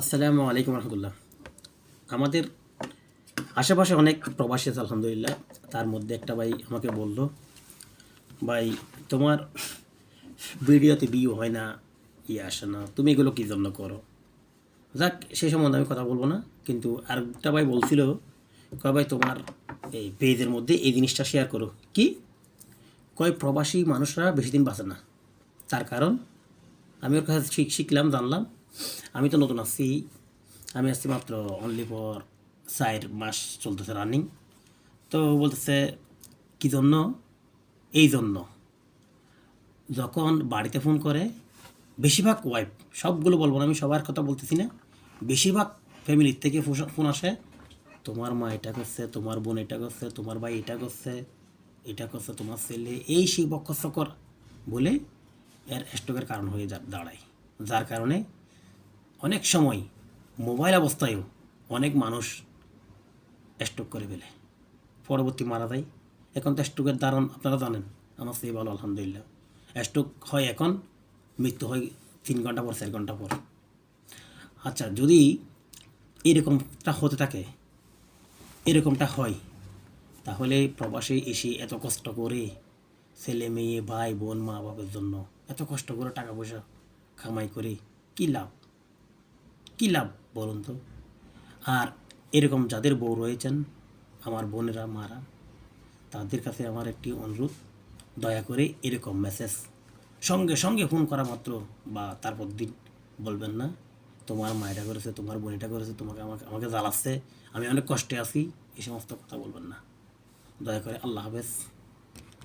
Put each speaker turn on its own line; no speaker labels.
আসসালামু আলাইকুম রহমতুল্লাহ। আমাদের আশেপাশে অনেক প্রবাসী আছে, আলহামদুলিল্লাহ। তার মধ্যে একটা ভাই আমাকে বলল, ভাই, তোমার ভিডিওতে বিয়ে হয় না ইয়ে আসে না, তুমি এগুলো কী জন্য করো? যাক সেই সম্বন্ধে আমি কথা বলব না, কিন্তু আরেকটা ভাই বলছিল, কয় ভাই, তোমার এই পেজের মধ্যে এই জিনিসটা শেয়ার করো। কি? কয়, প্রবাসী মানুষরা বেশি দিন বাঁচে না। তার কারণ আমি ওর কাছে শিখ শিখলাম, জানলাম আমি তো নতুন আসছি আমি আসছি মাত্র অনলি ফর চার মাস চলতেছে রানিং তো বলতেছে, কী জন্য? এই জন্য। যখন বাড়িতে ফোন করে, বেশিরভাগ ওয়াইফ সবগুলো বলব না, আমি সবার কথা বলতেছি না, বেশিরভাগ ফ্যামিলির থেকে ফোন আসে, তোমার মা এটা করছে, তোমার বোন এটা করছে, তোমার ভাই এটা করছে এটা করছে, তোমার ছেলে, এই সেই বক্ষস্থকর বলে এর স্ট্রোকের কারণ হয়ে যা- দাঁড়ায়। যার কারণে অনেক সময় মোবাইল অবস্থায়ও অনেক মানুষ স্ট্রোক করে ফেলে। পরবর্তী মারা যায়। এখন তো স্ট্রোকের দারণ, আপনারা জানেন, আমার সেই ভালো, আলহামদুলিল্লাহ। স্ট্রোক হয় এখন, মৃত্যু হয় তিন ঘণ্টা পর, চার ঘণ্টা পর। আচ্ছা যদি এরকমটা হতে থাকে, এরকমটা হয়, তাহলে প্রবাসে এসে এত কষ্ট করে ছেলে মেয়ে ভাই বোন মা বাবার জন্য এত কষ্ট করে টাকা পয়সা কামাই করে কী লাভ? কী লাভ বলুন তো? আর এরকম যাদের বউ রয়েছেন, আমার বোনেরা, মারা, তাদের কাছে আমার একটি অনুরোধ, দয়া করে এরকম মেসেজ সঙ্গে সঙ্গে ফোন করা মাত্র বা তারপর দিন বলবেন না। তোমার মায়েরা করেছে, তোমার বোনেটা করেছে, তোমাকে আমাকে আমাকে জ্বালাচ্ছে, আমি অনেক কষ্টে আছি, এই সমস্ত কথা বলবেন না। দয়া করে আল্লাহ হাফেজ।